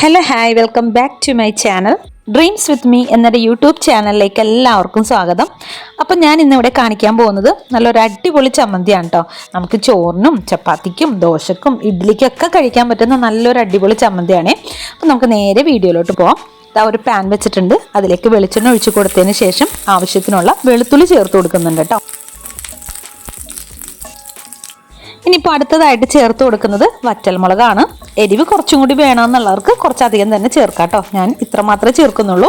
Hello hi welcome back to my channel dreams with me എന്നൊരു YouTube ചാനലിലേക്ക് എല്ലാവർക്കും സ്വാഗതം. അപ്പം ഞാൻ ഇന്നിവിടെ കാണിക്കാൻ പോകുന്നത് നല്ലൊരു അടിപൊളി ചമ്മന്തിയാണ് കേട്ടോ നമുക്ക് ചോറിനും ചപ്പാത്തിക്കും ദോശക്കും ഇഡ്ഡലിക്കൊക്കെ കഴിക്കാൻ പറ്റുന്ന നല്ലൊരു അടിപൊളി ചമ്മന്തിയാണ്. അപ്പം നമുക്ക് നേരെ വീഡിയോയിലോട്ട് പോവാം. ഇതാ ഒരു പാൻ വെച്ചിട്ടുണ്ട്. അതിലേക്ക് വെളിച്ചെണ്ണ ഒഴിച്ചു കൊടുത്തതിന് ശേഷം ആവശ്യത്തിനുള്ള വെളുത്തുള്ളി ചേർത്ത് കൊടുക്കുന്നുണ്ട് കേട്ടോ ഇനിയിപ്പോൾ അടുത്തതായിട്ട് ചേർത്ത് കൊടുക്കുന്നത് വറ്റൽമുളകാണ്. എരിവ് കുറച്ചും കൂടി വേണമെന്നുള്ളവർക്ക് കുറച്ചധികം തന്നെ ചേർക്കാം കേട്ടോ. ഞാൻ ഇത്ര മാത്രമേ ചേർക്കുന്നുള്ളൂ.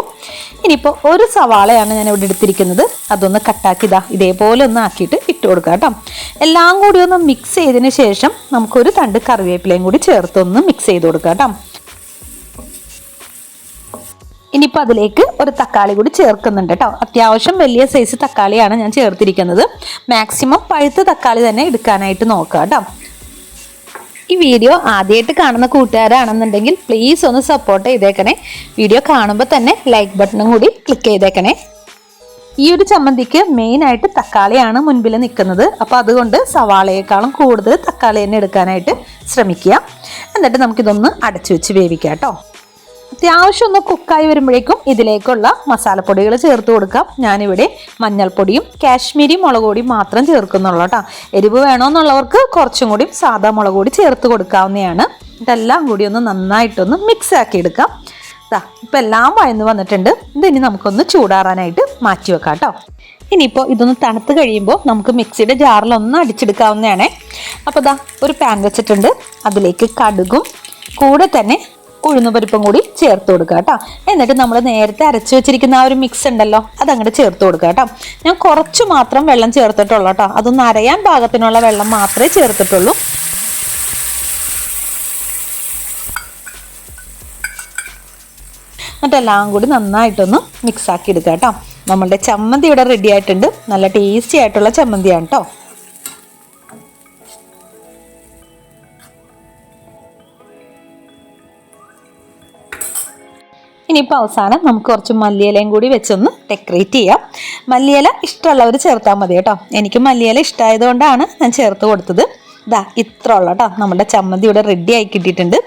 ഇനിയിപ്പോൾ ഒരു സവാളയാണ് ഞാൻ ഇവിടെ എടുത്തിരിക്കുന്നത്. അതൊന്ന് കട്ടാക്കി ഇതാ ഇതേപോലെ ഒന്ന് ആക്കിയിട്ട് ഇട്ട് കൊടുക്കാം കേട്ടോ. എല്ലാം കൂടി ഒന്ന് മിക്സ് ചെയ്തതിന് ശേഷം നമുക്കൊരു തണ്ട് കറിവേപ്പിലയും കൂടി ചേർത്തൊന്ന് മിക്സ് ചെയ്ത് കൊടുക്കാം കേട്ടോ. ഇനിയിപ്പോൾ അതിലേക്ക് ഒരു തക്കാളി കൂടി ചേർക്കുന്നുണ്ട് കേട്ടോ അത്യാവശ്യം വലിയ സൈസ് തക്കാളിയാണ് ഞാൻ ചേർത്തിരിക്കുന്നത്. മാക്സിമം പഴുത്ത തക്കാളി തന്നെ എടുക്കാനായിട്ട് നോക്കുക കേട്ടോ ഈ വീഡിയോ ആദ്യമായിട്ട് കാണുന്ന കൂട്ടുകാരാണെന്നുണ്ടെങ്കിൽ പ്ലീസ് ഒന്ന് സപ്പോർട്ട് ചെയ്തേക്കണേ. വീഡിയോ കാണുമ്പോൾ തന്നെ ലൈക്ക് ബട്ടണും കൂടി ക്ലിക്ക് ചെയ്തേക്കണേ. ഈ ഒരു ചമ്മന്തിക്ക് മെയിനായിട്ട് തക്കാളിയാണ് മുൻപിൽ നിൽക്കുന്നത്. അപ്പോൾ അതുകൊണ്ട് സവാളയേക്കാളും കൂടുതൽ തക്കാളി തന്നെ എടുക്കാനായിട്ട് ശ്രമിക്കുക. എന്നിട്ട് നമുക്കിതൊന്ന് അടച്ചു വെച്ച് വേവിക്കാം കേട്ടോ അത്യാവശ്യം ഒന്ന് കുക്കായി വരുമ്പോഴേക്കും ഇതിലേക്കുള്ള മസാലപ്പൊടികൾ ചേർത്ത് കൊടുക്കാം. ഞാനിവിടെ മഞ്ഞൾപ്പൊടിയും കാശ്മീരി മുളക് പൊടിയും മാത്രം ചേർക്കുന്നുള്ളൂ കേട്ടോ. എരിവ് വേണമെന്നുള്ളവർക്ക് കുറച്ചും കൂടി സാധാ മുളക് പൊടി ചേർത്ത് കൊടുക്കാവുന്നതാണ്. ഇതെല്ലാം കൂടി ഒന്ന് നന്നായിട്ടൊന്ന് മിക്സ് ആക്കി എടുക്കാം. ഇതാ ഇപ്പം എല്ലാം വഴന്ന് വന്നിട്ടുണ്ട്. ഇതിനി നമുക്കൊന്ന് ചൂടാറാനായിട്ട് മാറ്റി വെക്കാം കേട്ടോ. ഇനിയിപ്പോൾ ഇതൊന്ന് തണുത്ത് കഴിയുമ്പോൾ നമുക്ക് മിക്സിയുടെ ജാറിൽ ഒന്ന് അടിച്ചെടുക്കാവുന്നതാണ്. അപ്പോൾ ഇതാ ഒരു പാൻ വെച്ചിട്ടുണ്ട്. അതിലേക്ക് കടുകും കൂടെ തന്നെ ഉഴുന്നുപരിപ്പും കൂടി ചേർത്ത് കൊടുക്കുക കേട്ടോ. എന്നിട്ട് നമ്മൾ നേരത്തെ അരച്ചു വെച്ചിരിക്കുന്ന ആ ഒരു മിക്സ് ഉണ്ടല്ലോ അതങ്ങോട്ട് ചേർത്ത് കൊടുക്കുക കേട്ടോ. ഞാൻ കുറച്ച് മാത്രം വെള്ളം ചേർത്തിട്ടുള്ളൂ കേട്ടോ. അതൊന്ന് അരയാൻ പാകത്തിനുള്ള വെള്ളം മാത്രമേ ചേർത്തിട്ടുള്ളൂ. എന്നിട്ടെല്ലാം കൂടി നന്നായിട്ടൊന്ന് മിക്സ് ആക്കി എടുക്കാം കേട്ടോ. നമ്മളുടെ ചമ്മന്തി ഇവിടെ റെഡി ആയിട്ടുണ്ട്. നല്ല ടേസ്റ്റി ആയിട്ടുള്ള ചമ്മന്തിയാണ് കേട്ടോ. ഇനിയിപ്പോൾ അവസാനം നമുക്ക് കുറച്ച് മല്ലിയിലയും കൂടി വെച്ചൊന്ന് ഡെക്കറേറ്റ് ചെയ്യാം. മല്ലിയില ഇഷ്ടമുള്ളവർ ചേർത്താൽ മതി കേട്ടോ. എനിക്ക് മല്ലിയില ഇഷ്ടമായതുകൊണ്ടാണ് ഞാൻ ചേർത്ത് കൊടുത്തത്. ഇതാ ഇത്ര ഉള്ള കേട്ടോ. നമ്മുടെ ചമ്മന്തി ഇവിടെ റെഡി ആയി കിട്ടിയിട്ടുണ്ട്.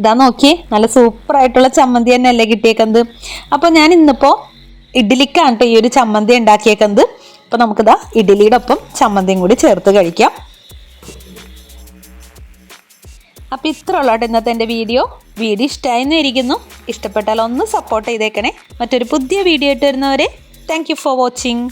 ഇതാ നോക്കിയേ. നല്ല സൂപ്പർ ആയിട്ടുള്ള ചമ്മന്തി തന്നെ അല്ലേ കിട്ടിയേക്കുന്നത്. അപ്പോൾ ഞാൻ ഇന്നിപ്പോൾ ഇഡ്ഡലിക്കാണ് കേട്ടോ ഈ ഒരു ചമ്മന്തി ഉണ്ടാക്കിയേക്കുന്നത്. അപ്പോൾ നമുക്കിതാ ഇഡ്ഡലിയുടെ ഒപ്പം ചമ്മന്തിയും കൂടി ചേർത്ത് കഴിക്കാം. അപ്പോൾ ഇത്ര ഉള്ളോട്ടെ ഇന്നത്തെ എന്റെ വീഡിയോ വീഡിയോ ഇഷ്ടമായിരുന്നു ഇരിക്കുന്നു ഇഷ്ടപ്പെട്ടാൽ ഒന്ന് സപ്പോർട്ട് ചെയ്തേക്കണേ. മറ്റൊരു പുതിയ വീഡിയോ ഇട്ട് വരുന്നവരെ താങ്ക് ഫോർ വാച്ചിങ്